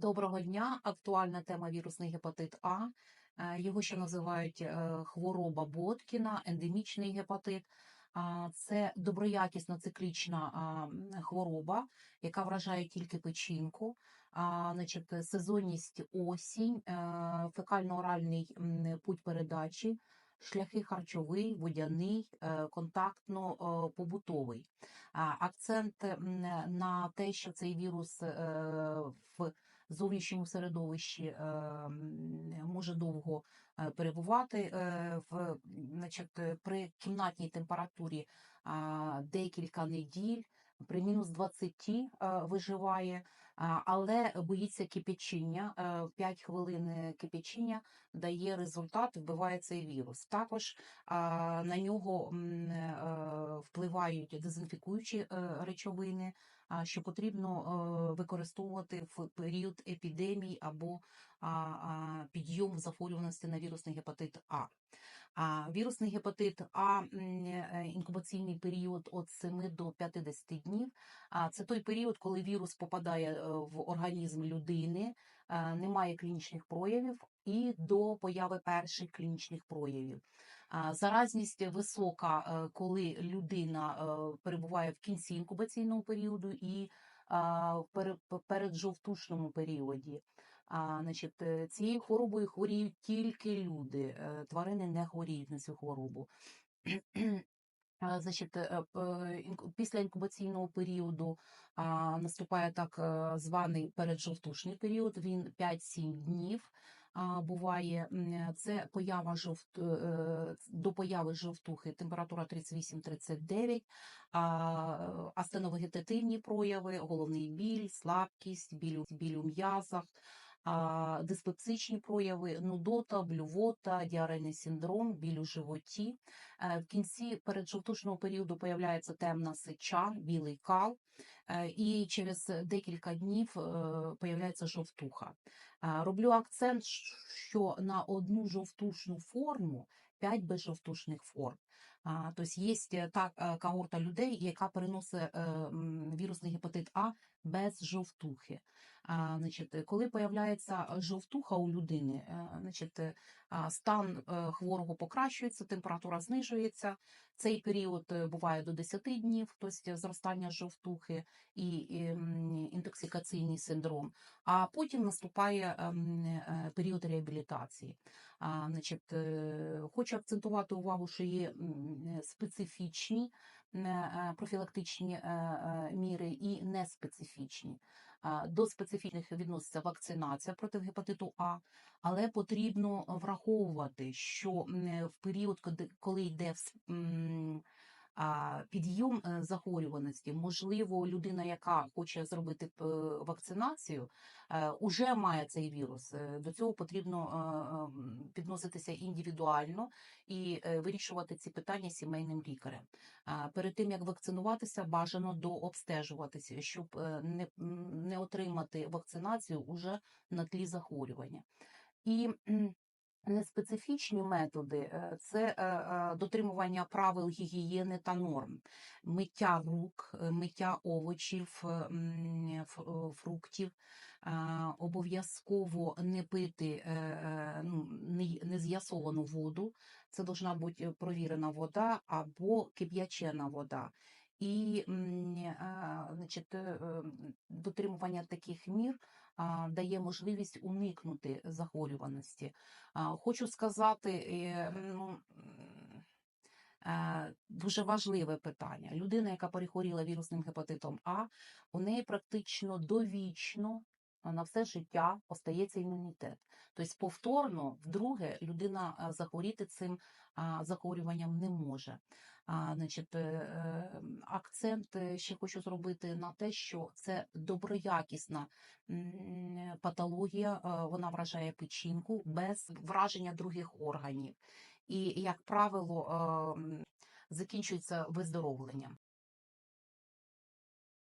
Доброго дня. Актуальна тема вірусний гепатит А. Е, Його ще називають е, хвороба Боткіна, ендемічний гепатит. Це доброякісна циклічна хвороба, яка вражає тільки печінку. Значить, сезонність осінь, е, фекально-оральний путь передачі, шляхи харчовий, водяний, контактно-побутовий. Акцент на те, що цей вірус в зовнішньому середовищі е, може довго е, перебувати е, в, значить, при кімнатній температурі декілька неділь. При мінус 20 е, виживає, але боїться кипячіння. е, 5 хвилин е, кипячіння дає результат, вбиває цей вірус. Також на нього е, впливають дезінфікуючі речовини, що потрібно використовувати в період епідемії або підйом захворюваності на вірусний гепатит А. Вірусний гепатит А е, інкубаційний період від 7 до 50 днів. Це той період, коли вірус попадає е, в організм людини, е, немає клінічних проявів і до появи перших клінічних проявів. Заразність висока, коли людина перебуває в кінці інкубаційного періоду і в пере- переджовтушному періоді. А, значить, е, цією хворобою хворіють тільки люди. е, Тварини не хворіють на цю хворобу. Значить, е, після інкубаційного періоду а, наступає так званий переджовтушний період. Він 5-7 днів. А, буває це поява жовт до появи жовтухи, температура 38-39, а, астеновегетативні прояви, головний біль, слабкість, біль, біль у м'язах, диспепсичні прояви, нудота, блювота, діарейний синдром, біль у животі. Е, В кінці переджовтушного періоду появляється темна сича, білий кал, е, і через декілька днів е, появляється жовтуха. Роблю акцент, що на одну жовтушну форму 5 безжовтушних форм. А, Тобто є та е, когорта людей, яка переносить е, вірусний гепатит А без жовтухи. Значить, е, коли появляється жовтуха у людини, е, значить, е, стан е, хворого покращується, температура знижується. Цей період е, буває до 10 днів, тобто зростання жовтухи і, інтоксикаційний синдром. А потім наступає е, період реабілітації. Значить, е, хочу акцентувати увагу, що є специфічні е, е, профілактичні е, е, міри і неспецифічні. До специфічних відноситься вакцинація проти гепатиту А, але потрібно враховувати, що в період, коли- йде підйом е, захворюваності, можливо, людина, яка хоче зробити е, вакцинацію, е, уже має цей вірус. До цього потрібно ем, підноситися індивідуально і вирішувати ці питання сімейним лікарем. Перед тим як вакцинуватися, бажано дообстежуватися, щоб не, не отримати вакцинацію уже на тлі захворювання. І неспецифічні методи е, це е, е, дотримування правил гігієни та норм, миття рук, миття овочів, фруктів. Обов'язково не пити ну, не- нез'ясовану воду. Це должна бути провірена вода або кип'ячена вода. І значить, дотримування таких мір дає можливість уникнути захворюваності. Хочу сказати, е, ну, дуже важливе питання. Людина, яка перехворіла вірусним гепатитом А, у неї практично довічно на все життя остається імунітет. Тобто повторно, вдруге, людина захворіти цим захворюванням не може. А, значить, е, е, акцент е, ще хочу зробити на те, що це доброякісна патологія, вона вражає печінку без враження других органів. І, як правило, закінчується виздоровленням.